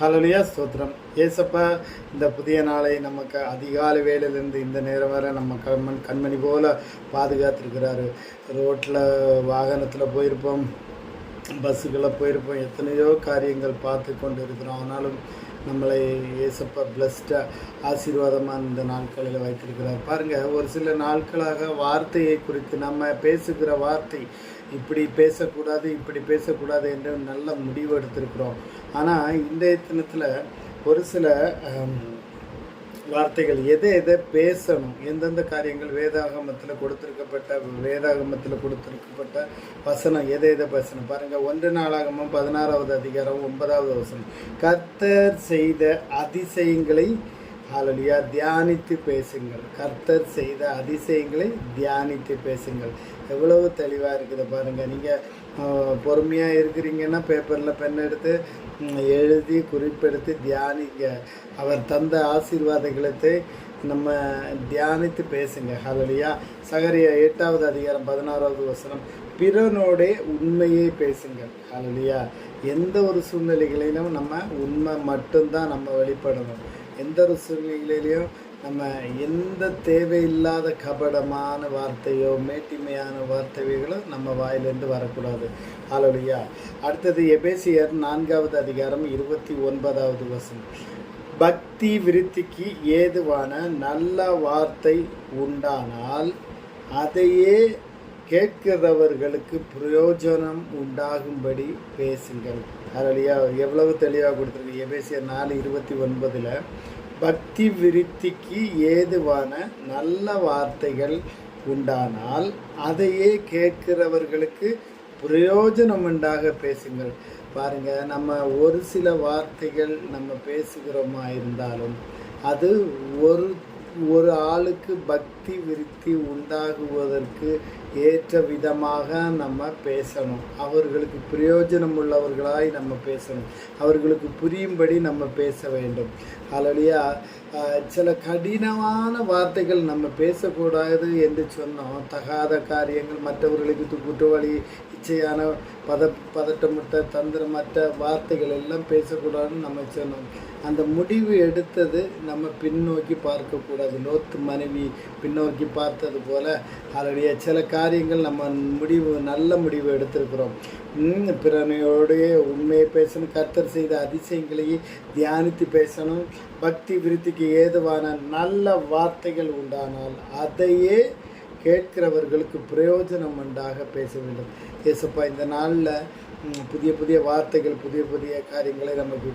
Hallelujah ஸ்தோத்திரம். ஏசப்பா இந்த புதிய நாளை நமக்கு அதிகாலை வேலையிலேருந்து இந்த நேரம் வரை நம்ம கண்மண் கண்மணி போல் பாதுகாத்திருக்கிறாரு. ரோட்டில் வாகனத்தில் போயிருப்போம் பஸ்ஸுகளில் போயிருப்போம் எத்தனையோ காரியங்கள் பார்த்து கொண்டு இருக்கிறோம் ஆனாலும் நம்மளை ஏசப்பா பிளஸ்டாக ஆசீர்வாதமாக இந்த நாட்களில் வைத்திருக்கிறார். பாருங்கள் ஒரு சில நாட்களாக வார்த்தையை குறித்து நம்ம பேசுகிற வார்த்தை இப்படி பேசக்கூடாது இப்படி பேசக்கூடாது என்று நல்ல முடிவு எடுத்திருக்கிறோம். ஆனால் இந்த தினத்தில் ஒரு சில வார்த்தைகள் எதை எதை பேசணும் எந்தெந்த காரியங்கள் வேதாகமத்தில் கொடுத்துருக்கப்பட்ட வேதாகமத்தில் கொடுத்துருக்கப்பட்ட வசனம் எதை எதை பேசணும்? பாருங்கள் ஒன்று நாளாகமும் பதினாறாவது அதிகாரம் ஒன்பதாவது வசனம். கர்த்தர் செய்த அதிசயங்களை ஹalleluya தியானித்து பேசுங்கள். கர்த்தர் செய்த அதிசயங்களை தியானித்து பேசுங்கள். எவ்வளவு தெளிவாக இருக்குது பாருங்கள் நீங்கள் பொறுமையாக இருக்கிறீங்கன்னா பேப்பரில் பென் எடுத்து எழுதி குறிப்பெடுத்து தியானிங்க. அவர் தந்த ஆசீர்வாதங்களை நம்ம தியானித்து பேசுங்க. ஹலலியா சகரிய எட்டாவது அதிகாரம் பதினாறாவது வசனம். பிறனோடே உண்மையை பேசுங்கள். ஹலலியா எந்த ஒரு சூழ்நிலைகளிலும் நம்ம உண்மை மட்டும்தான் நம்ம வெளிப்படணும். எந்த ஒரு சூழ்நிலையிலையும் நம்ம எந்த தேவையில்லாத கபடமான வார்த்தையோ மேட்டிமையான வார்த்தைகளோ நம்ம வாயிலிருந்து வரக்கூடாது. ஆளுடையா அடுத்தது எபேசியர் நான்காவது அதிகாரம் இருபத்தி ஒன்பதாவது வசனம். பக்தி விருத்திக்கு ஏதுவான நல்ல வார்த்தை உண்டானால் அதையே கேட்கிறவர்களுக்கு பிரயோஜனம் உண்டாகும்படி பேசுங்கள். அதிலையா எவ்வளவு தெளிவாக கொடுத்துருக்கு. எபேசியர் நாலு இருபத்தி ஒன்பதில் பக்தி விருத்திக்கு ஏதுவான நல்ல வார்த்தைகள் உண்டானால் அதையே கேட்கிறவர்களுக்கு பிரயோஜனம் உண்டாக பேசுங்கள். பாருங்கள் நம்ம ஒரு சில வார்த்தைகள் நம்ம பேசுகிறோமா இருந்தாலும் அது ஒரு ஒரு ஆளுக்கு பக்தி விருத்தி உண்டாகுவதற்கு ஏற்ற விதமாக நம்ம பேசணும். அவர்களுக்கு பிரயோஜனம் உள்ளவர்களாய் நம்ம பேசணும். அவர்களுக்கு புரியும்படி நம்ம பேச வேண்டும். அலலியா சில கடினமான வார்த்தைகள் நம்ம பேசக்கூடாது என்று சொன்னோம். தகாத காரியங்கள் மற்றவர்களுக்கு குற்றவாளி இச்சையான பத பதட்டமிட்ட தந்திரமற்ற வார்த்தைகள் எல்லாம் பேசக்கூடாதுன்னு நம்ம சொன்னோம். அந்த முடிவு எடுத்தது நம்ம பின்னோக்கி பார்க்கக்கூடாது. லோத்து மனைவி பின்னோக்கி பார்த்தது போல் அதனுடைய சில காரியங்கள் நம்ம முடிவு நல்ல முடிவு எடுத்திருக்கிறோம். பிறனையோடைய உண்மையை பேசணும் கர்த்தர் செய்த அதிசயங்களையே தியானித்து பேசணும் பக்தி விருத்திக்கு ஏதுவான நல்ல வார்த்தைகள் உண்டானால் அதையே கேட்கிறவர்களுக்கு பிரயோஜனம் உண்டாக பேச வேண்டும். ஏசப்பா இந்த நாளில் புதிய புதிய வார்த்தைகள் புதிய புதிய காரியங்களை நமக்கு